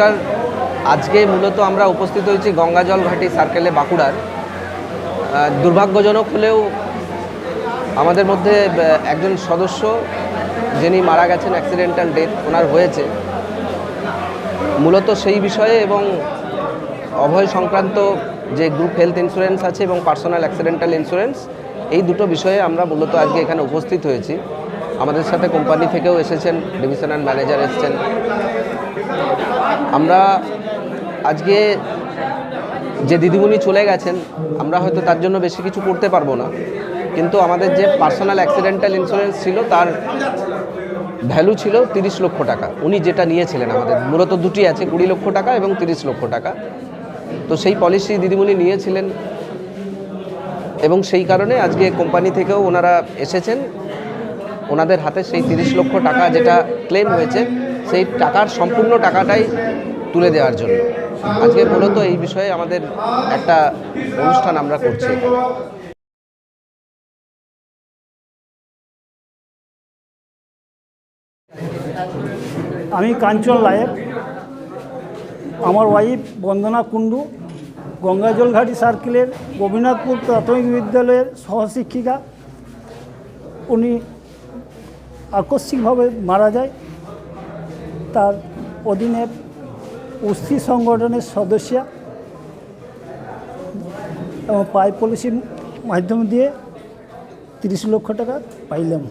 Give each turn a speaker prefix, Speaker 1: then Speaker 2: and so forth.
Speaker 1: নমস্কার। আজকে মূলত আমরা উপস্থিত হয়েছি গঙ্গাজল ঘাটি সার্কেলে বাঁকুড়ার। দুর্ভাগ্যজনক হলেও আমাদের মধ্যে একজন সদস্য যিনি মারা গেছেন অ্যাক্সিডেন্টাল ডেথ ওনার হয়েছে। মূলত সেই বিষয়ে এবং অভয় সংক্রান্ত যে গ্রুপ হেলথ ইন্স্যুরেন্স আছে এবং পার্সোনাল অ্যাক্সিডেন্টাল ইন্স্যুরেন্স এই দুটো বিষয়ে আমরা মূলত আজকে এখানে উপস্থিত হয়েছি। আমাদের সাথে কোম্পানি থেকেও এসেছেন ডিভিশনাল ম্যানেজার এসেছেন। আমরা আজকে যে দিদিমণি চলে গেছেন, আমরা হয়তো তার জন্য বেশি কিছু করতে পারব না। কিন্তু আমাদের যে পার্সোনাল অ্যাক্সিডেন্টাল ইন্স্যুরেন্স ছিল, তার ভ্যালু ছিল তিরিশ লক্ষ টাকা। উনি যেটা নিয়েছিলেন আমাদের, মূলত দুটি আছে, কুড়ি লক্ষ টাকা এবং তিরিশ লক্ষ টাকা। তো সেই পলিসি দিদিমণি নিয়েছিলেন। এবং সেই কারণে আজকে কোম্পানি থেকেও ওনারা এসেছেন। ওনাদের হাতে সেই তিরিশ লক্ষ টাকা যেটা ক্লেম হয়েছে, সেই টাকার সম্পূর্ণ টাকাটাই তুলে দেওয়ার জন্য। আজকে মূলত এই বিষয়ে আমাদের একটা অনুষ্ঠান আমরা করছি
Speaker 2: আমি কাঞ্চন লায়ের আমার ওয়াইফ বন্দনা কুণ্ডু গঙ্গাজলঘাটি সার্কেলের গোবিনাথপুর প্রাথমিক বিদ্যালয়ের সহশিক্ষিকা। উনি আকস্মিকভাবে মারা যায়। তার অধীনে উস্তি সংগঠনের সদস্য এবং পাই পলিসির মাধ্যম দিয়ে তিরিশ লক্ষ টাকা পাইলাম।